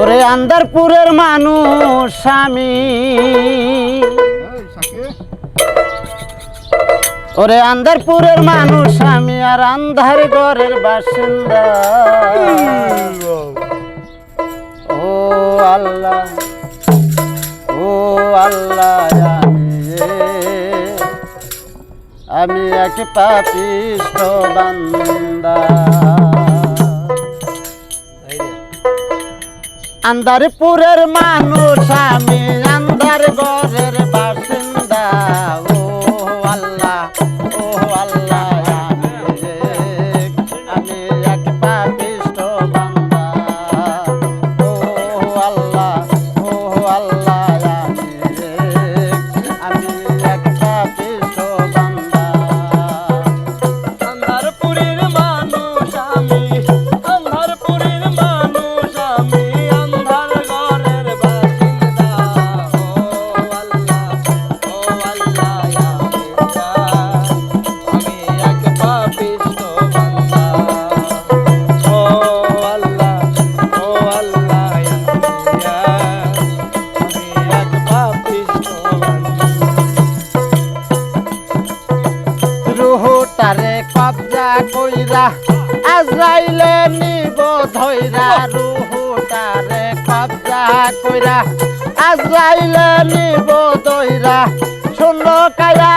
ওরে আন্দারপুরের মানুষ আমি ওরে আন্দারপুরের মানুষ আমি আর আন্ধার ঘরের বাসিন্দা। ও আল্লাহ ও আল্লাহ আমি আমি এক পাপিষ্ট বান্দা। আন্দারপুরের মানুষ আমি আন্দার ঘরের বাসিন্দা। কবজা কইরা আজরাইলে নিব ধইরা রুহুটারে কবজা কইরা। আজরাইলে নিব ধৈরা শূন্য কায়া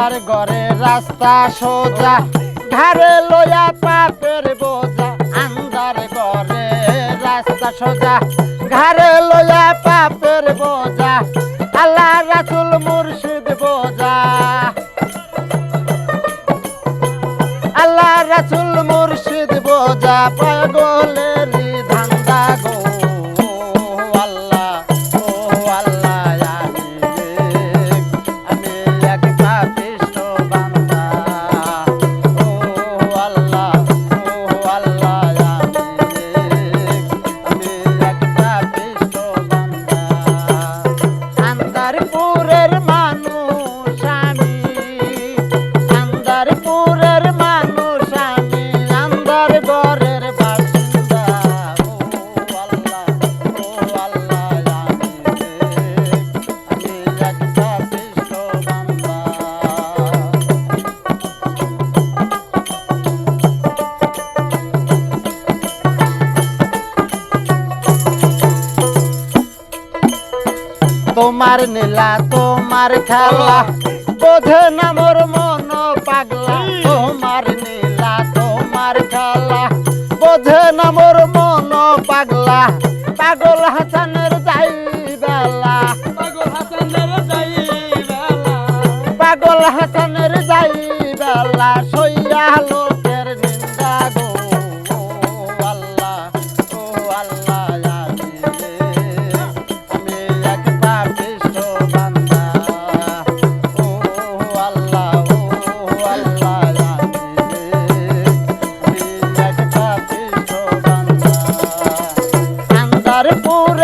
আন্দার ঘরে রাস্তা সোজা ঘরে লয়া পাপের বোঝা আন্দার ঘরে রাস্তা সোজা ঘরে লয়া পাপের বোঝা, আল্লাহ রাসুল মুর্শিদ বোঝা। আল্লাহ রাসুল মুর্শিদ বোঝা পাগলের তোমার নীলা তোমার খেলা। বোধ না মোর মন পাগলা তোমার নীলা তোমার খেলা। বোধ না মোর মন পাগলা পাগল হাসানের